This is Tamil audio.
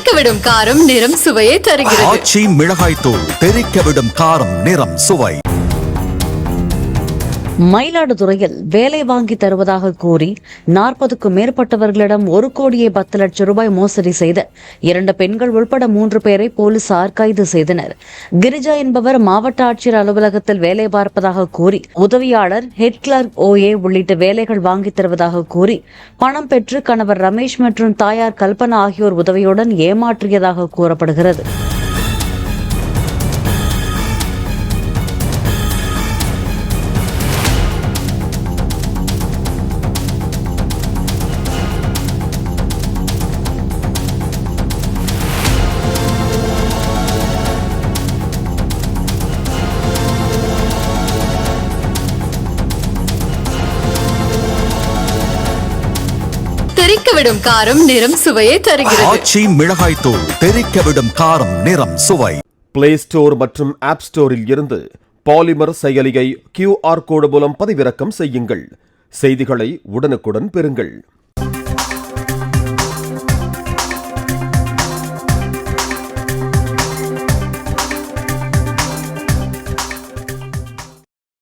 தெறிக்க விடும் காரம் நிறம் சுவையை தருகிறது. ஆச்சி மிளகாய் தூள் தெறிக்க விடும் காரம் நிறம் சுவை. மயிலாடுதுறையில் வேலை வாங்கி தருவதாக கூறி நாற்பதுக்கும் மேற்பட்டவர்களிடம் ஒரு கோடியே பத்து லட்சம் ரூபாய் மோசடி செய்த இரண்டு பெண்கள் உள்பட மூன்று பேரை போலீசார் கைது செய்தனர். கிரிஜா என்பவர் மாவட்ட ஆட்சியர் அலுவலகத்தில் வேலை பார்ப்பதாக கூறி உதவியாளர் ஹெட் கிளர்க் ஓஏ உள்ளிட்ட வேலைகள் வாங்கி தருவதாக கூறி பணம் பெற்று கணவர் ரமேஷ் மற்றும் தாயார் கல்பனா ஆகியோர் உதவியுடன் ஏமாற்றியதாக கூறப்படுகிறது. தெறிக்கவிடும் காரம் நிறம் சுவையை தருகிறது. ஆச்சி மிளகாய் தூள் தெறிக்க விடும் காரம் நிறம் சுவை. பிளே ஸ்டோர் மற்றும் ஆப் ஸ்டோரில் இருந்து பாலிமர் செயலியை கியூஆர் கோடு மூலம் பதிவிறக்கம் செய்யுங்கள். செய்திகளை உடனுக்குடன் பெறுங்கள்.